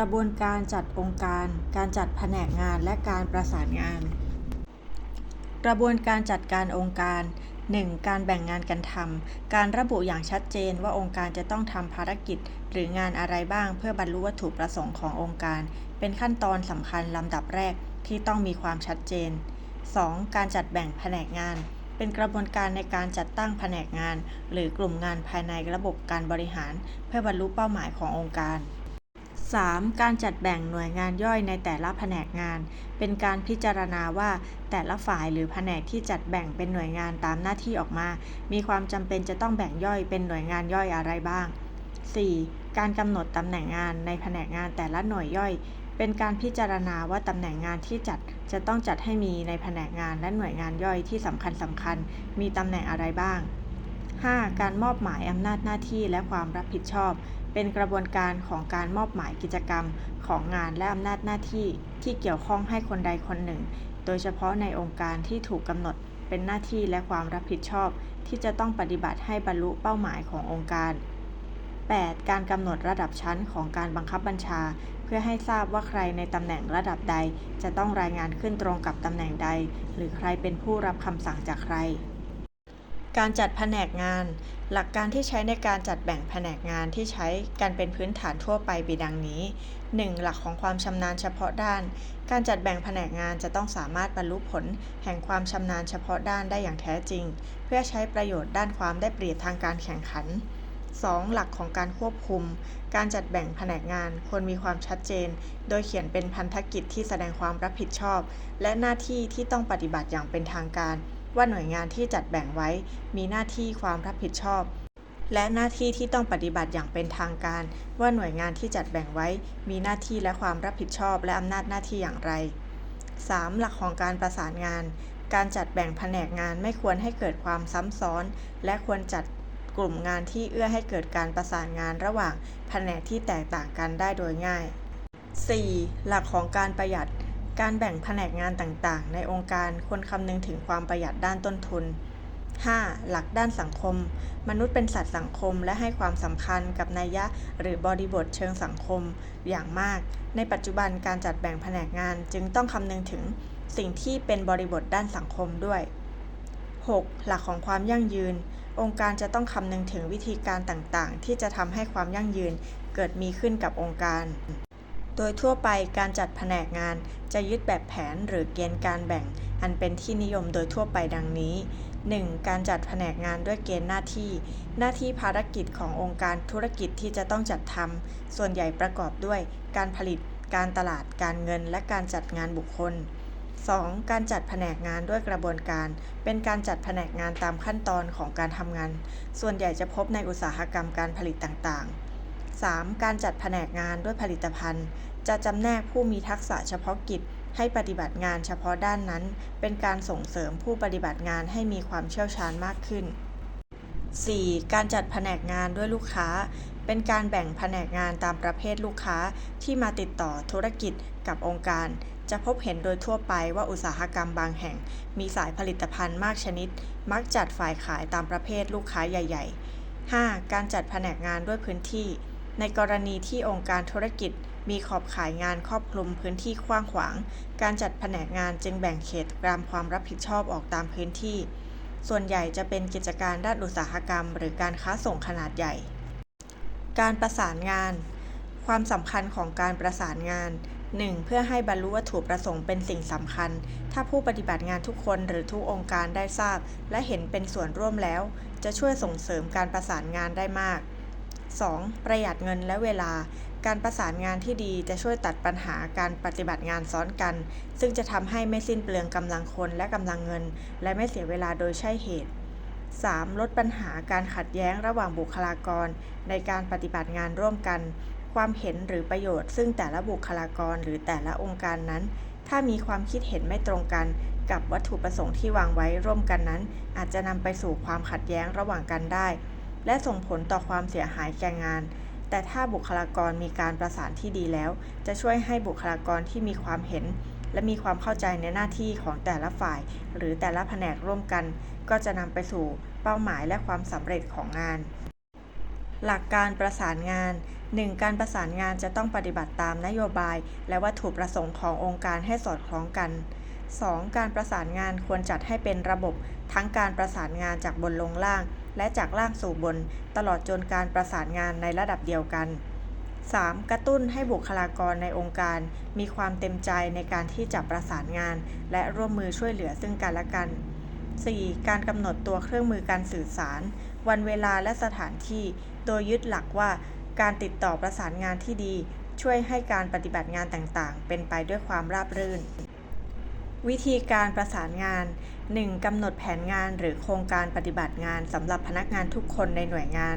กระบวนการจัดองค์การ การจัดแผนกงานและการประสานงาน กระบวนการจัดการองค์การ 1. การแบ่งงานกันทำ การระบุอย่างชัดเจนว่าองค์การจะต้องทำภารกิจ หรืองานอะไรบ้างเพื่อบรรลุวัตถุประสงค์ขององค์การ เป็นขั้นตอนสำคัญลำดับแรกที่ต้องมีความชัดเจน 2. การจัดแบ่งแผนกงาน เป็นกระบวนการในการจัดตั้งแผนกงาน หรือกลุ่มงานภายในระบบการบริหาร เพื่อบรรลุเป้าหมายขององค์การ 3. การจัดแบ่งหน่วยงานย่อยในแต่ละแผนกงาน เป็นการพิจารณาว่าแต่ละฝ่ายหรือแผนกที่จัดแบ่งเป็นหน่วยงานตามหน้าที่ออกมา มีความจำเป็นจะต้องแบ่งย่อยเป็นหน่วยงานย่อยอะไรบ้าง 4. การกำหนดตำแหน่งงานในแผนกงานแต่ละหน่วยย่อย เป็นการพิจารณาว่าตำแหน่งงานที่จัดจะต้องจัดให้มีในแผนกงานและหน่วยงานย่อยที่สำคัญสำคัญๆมีตำแหน่งอะไรบ้าง 5. การมอบหมายอำนาจหน้าที่และความรับผิดชอบ เป็นกระบวนการของการมอบหมายกิจกรรมของงานและอำนาจหน้าที่ที่เกี่ยวข้องให้คนใดคนหนึ่ง โดยเฉพาะในองค์การที่ถูกกำหนดเป็นหน้าที่และความรับผิดชอบ ที่จะต้องปฏิบัติให้บรรลุเป้าหมายขององค์การ 8. การกำหนดระดับชั้นของการบังคับบัญชา เพื่อให้ทราบว่าใครในตำแหน่งระดับใด จะต้องรายงานขึ้นตรงกับตำแหน่งใด หรือใครเป็นผู้รับคำสั่งจากใคร การจัดแผนกงาน หลักการที่ใช้ในการจัดแบ่งแผนกงานที่ใช้กันเป็นพื้นฐานทั่วไปมีดังนี้ 1. หลักของความชำนาญเฉพาะด้าน การจัดแบ่งแผนกงานจะต้องสามารถบรรลุผล แห่งความชำนาญเฉพาะด้านได้อย่างแท้จริง เพื่อใช้ประโยชน์ด้านความได้เปรียบทางการแข่งขัน 2. หลักของการควบคุม การจัดแบ่งแผนกงานควรมีความชัดเจน โดยเขียนเป็นพันธกิจที่แสดงความรับผิดชอบ และหน้าที่ที่ต้องปฏิบัติอย่างเป็นทางการ ว่าหน่วยงานที่จัดแบ่งไว้ มีหน้าที่ความรับผิดชอบ และหน้าที่ที่ต้องปฏิบัติอย่างเป็นทางการ ว่าหน่วยงานที่จัดแบ่งไว้ มีหน้าที่และความรับผิดชอบ และอำนาจหน้าที่อย่างไร 3. หลักของการประสานงาน การจัดแบ่งแผนกงานไม่ควรให้เกิดความซ้ำซ้อน และควรจัดกลุ่มงานที่เอื้อให้เกิดการประสานงานระหว่างแผนกที่แตกต่างกันได้โดยง่าย 4. หลักของการประหยัด การแบ่งแผนกงานต่างๆ ในองค์การควรคำนึงถึงความประหยัดด้านต้นทุน 5. หลักด้านสังคม มนุษย์เป็นสัตว์สังคม และให้ความสำคัญกับนัยยะ หรือบริบทเชิงสังคม อย่างมาก ในปัจจุบันการจัดแบ่งแผนกงานจึงต้องคำนึงถึงสิ่งที่เป็นบริบทด้านสังคมด้วย 6. หลักของความยั่งยืน องค์การจะต้องคำนึงถึงวิธีการต่างๆ ที่จะทำให้ความยั่งยืนเกิดมีขึ้นกับองค์การ โดยทั่วไปการจัดแผนกงานจะยึดแบบแผนหรือเกณฑ์การแบ่งอันเป็นที่นิยมโดยทั่วไปดังนี้ 1. การจัดแผนกงานด้วยเกณฑ์หน้าที่ หน้าที่ภารกิจขององค์การธุรกิจที่จะต้องจัดทำส่วนใหญ่ประกอบด้วย การผลิต การตลาด การเงิน และการจัดงานบุคคล 2. การจัดแผนกงานด้วยกระบวนการ เป็นการจัดแผนกงานตามขั้นตอนของการทำงาน ส่วนใหญ่จะพบในอุตสาหกรรมการผลิตต่างๆ 3. การจัดแผนกงานด้วยผลิตภัณฑ์ จะจำแนกผู้มีทักษะเฉพาะกิจ ให้ปฏิบัติงานเฉพาะด้านนั้น เป็นการส่งเสริมผู้ปฏิบัติงานให้มีความเชี่ยวชาญมากขึ้น 4. การจัดแผนกงานด้วยลูกค้า เป็นการแบ่งแผนกงานตามประเภทลูกค้าที่มาติดต่อธุรกิจกับองค์การ จะพบเห็นโดยทั่วไปว่าอุตสาหกรรมบางแห่ง มีสายผลิตภัณฑ์มากชนิด มักจัดฝ่ายขายตามประเภทลูกค้าใหญ่ ๆ 5. การจัดแผนกงานด้วยพื้นที่ ในกรณีที่องค์การธุรกิจมีขอบข่ายงานครอบคลุมพื้นที่กว้างขวาง การจัดแผนกงานจึงแบ่งเขตตามความรับผิดชอบออกตามพื้นที่ ส่วนใหญ่จะเป็นกิจการด้านอุตสาหกรรม หรือการค้าส่งขนาดใหญ่ การประสานงาน ความสำคัญของการประสานงาน 1. เพื่อให้บรรลุวัตถุประสงค์เป็นสิ่งสำคัญ ถ้าผู้ปฏิบัติงานทุกคนหรือทุกองค์การได้ทราบ และเห็นเป็นส่วนร่วมแล้ว จะช่วยส่งเสริมการประสานงานได้มาก 2. ประหยัดเงินและเวลา การประสานงานที่ดีจะช่วยตัดปัญหาการปฏิบัติงานซ้อนกัน ซึ่งจะทำให้ไม่สิ้นเปลืองกำลังคนและกำลังเงิน และไม่เสียเวลาโดยใช่เหตุ 3. ลดปัญหาการขัดแย้งระหว่างบุคลากร ในการปฏิบัติงานร่วมกัน ความเห็นหรือประโยชน์ ซึ่งแต่ละบุคลากรหรือแต่ละองค์การนั้น ถ้ามีความคิดเห็นไม่ตรงกัน กับวัตถุประสงค์ที่วางไว้ร่วมกันนั้น อาจจะนำไปสู่ความขัดแย้งระหว่างกันได้ และส่งผลต่อความเสียหายแก่งาน แต่ถ้าบุคลากรมีการประสานที่ดีแล้ว จะช่วยให้บุคลากรที่มีความเห็น และมีความเข้าใจในหน้าที่ของแต่ละฝ่าย หรือแต่ละแผนกร่วมกัน ก็จะนำไปสู่เป้าหมายและความสำเร็จของงาน หลักการประสานงาน 1. การประสานงานจะต้องปฏิบัติตามนโยบาย และวัตถุประสงค์ขององค์การให้สอดคล้องกัน 2. การประสานงานควรจัดให้เป็นระบบ ทั้งการประสานงานจากบนลงล่าง และจากล่างสู่บน ตลอดจนการประสานงานในระดับเดียวกัน 3. กระตุ้นให้บุคลากรในองค์การ มีความเต็มใจในการที่จะประสานงาน และร่วมมือช่วยเหลือซึ่งกันและกัน 4. การกำหนดตัวเครื่องมือการสื่อสาร วันเวลาและสถานที่ โดยยึดหลักว่าการติดต่อประสานงานที่ดี ช่วยให้การปฏิบัติงานต่างๆ เป็นไปด้วยความราบรื่น วิธีการประสานงาน 1. กำหนดแผนงานหรือโครงการปฏิบัติงานสำหรับพนักงานทุกคนในหน่วยงาน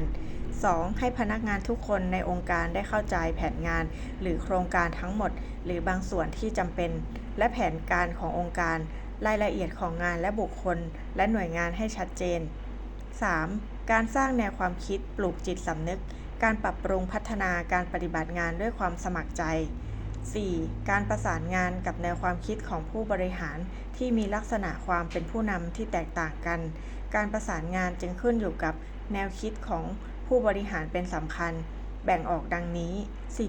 2. ให้พนักงานทุกคนในองค์การได้เข้าใจแผนงาน หรือโครงการทั้งหมด หรือบางส่วนที่จำเป็น และแผนการขององค์การ รายละเอียดของงานและบุคคล และหน่วยงานให้ชัดเจน 3. การสร้างแนวความคิดปลูกจิตสำนึก การปรับปรุงพัฒนาการปฏิบัติงานด้วยความสมัครใจ 4. การประสานงานกับแนวความคิดของผู้บริหารที่มีลักษณะความเป็นผู้นำที่แตกต่างกัน การประสานงานจึงขึ้นอยู่กับแนวคิดของผู้บริหารเป็นสำคัญ แบ่งออกดังนี้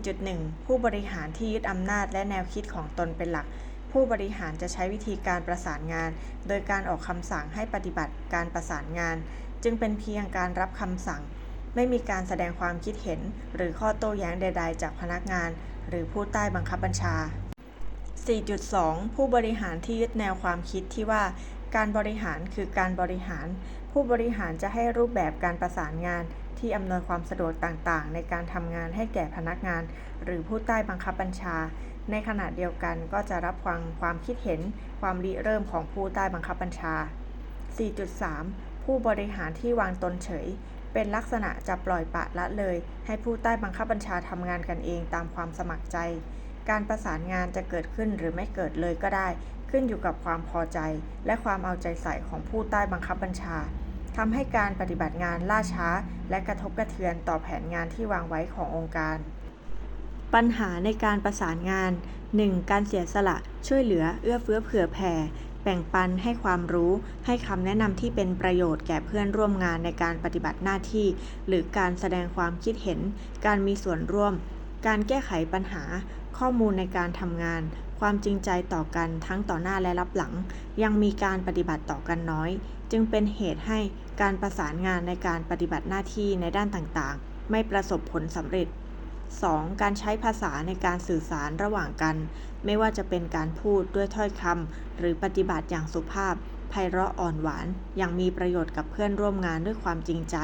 4.1 ผู้บริหารที่ยึดอำนาจและแนวคิดของตนเป็นหลัก ผู้บริหารจะใช้วิธีการประสานงาน โดยการออกคำสั่งให้ปฏิบัติการประสานงาน จึงเป็นเพียงการรับคำสั่ง ไม่มีการแสดงความคิดเห็น หรือข้อโต้แย้งใด ๆ จากพนักงาน หรือผู้ใต้บังคับบัญชา 4.2 ผู้บริหารที่ยึดแนวความคิดที่ว่าการบริหารคือการบริหาร ผู้บริหารจะให้รูปแบบการประสานงานที่อำนวยความสะดวกต่างๆ ในการทำงานให้แก่พนักงาน หรือผู้ใต้บังคับบัญชา ในขณะเดียวกันก็จะรับฟังความคิดเห็น ความริเริ่มของผู้ใต้บังคับบัญชา 4.3 ผู้บริหารที่วางตนเฉย เป็นลักษณะจะปล่อยปะละเลย ให้ผู้ใต้บังคับบัญชาทำงานกันเองตามความสมัครใจ การประสานงานจะเกิดขึ้นหรือไม่เกิดเลยก็ได้ ขึ้นอยู่กับความพอใจ และความเอาใจใส่ของผู้ใต้บังคับบัญชาทำให้การปฏิบัติงานล่าช้า และกระทบกระเทือนต่อแผนงานที่วางไว้ขององค์การ ปัญหาในการประสานงาน 1. การเสียสละ ช่วยเหลือ เอื้อเฟื้อเผื่อแผ่ แบ่งปันให้ความรู้ ให้คำแนะนำที่เป็นประโยชน์แก่เพื่อนร่วมงานในการปฏิบัติหน้าที่ หรือการแสดงความคิดเห็น การมีส่วนร่วม การแก้ไขปัญหา ข้อมูลในการทำงาน ความจริงใจต่อกันทั้งต่อหน้าและรับหลัง ยังมีการปฏิบัติต่อกันน้อย จึงเป็นเหตุให้การประสานงานในการปฏิบัติหน้าที่ในด้านต่างๆ ไม่ประสบผลสำเร็จ 2. การใช้ภาษาในการสื่อสารระหว่างกัน ไม่ว่าจะเป็นการพูดด้วยถ้อยคำหรือปฏิบัติอย่างสุภาพไพเราะอ่อนหวาน ยังมีประโยชน์กับเพื่อนร่วมงานด้วยความจริงใจ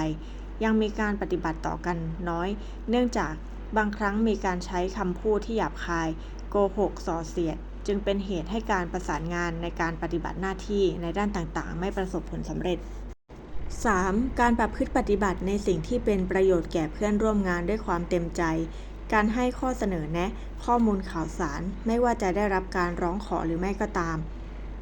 ยังมีการปฏิบัติต่อกันน้อย เนื่องจากบางครั้งมีการใช้คำพูดที่หยาบคาย โกหกส่อเสียด จึงเป็นเหตุให้การประสานงานในการปฏิบัติหน้าที่ในด้านต่างๆ ไม่ประสบผลสำเร็จ 3. การประพฤติปฏิบัติในสิ่งที่เป็นประโยชน์แก่เพื่อนร่วมงานด้วยความเต็มใจ การให้ข้อเสนอแนะ ข้อมูลข่าวสาร ไม่ว่าจะได้รับการร้องขอหรือไม่ก็ตาม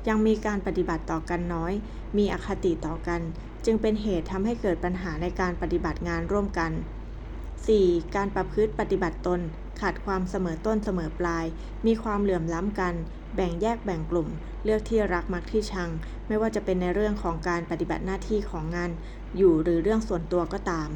ยังมีการปฏิบัติต่อกันน้อย มีอคติต่อกัน จึงเป็นเหตุทำให้เกิดปัญหาในการปฏิบัติงานร่วมกัน 4. การประพฤติปฏิบัติตน ขาดความเสมอต้นเสมอปลาย มีความเหลื่อมล้ำกัน แบ่งแยกแบ่งกลุ่ม เลือกที่รักมักที่ชัง ไม่ว่าจะเป็นในเรื่องของการปฏิบัติหน้าที่ของงาน อยู่หรือเรื่องส่วนตัวก็ตาม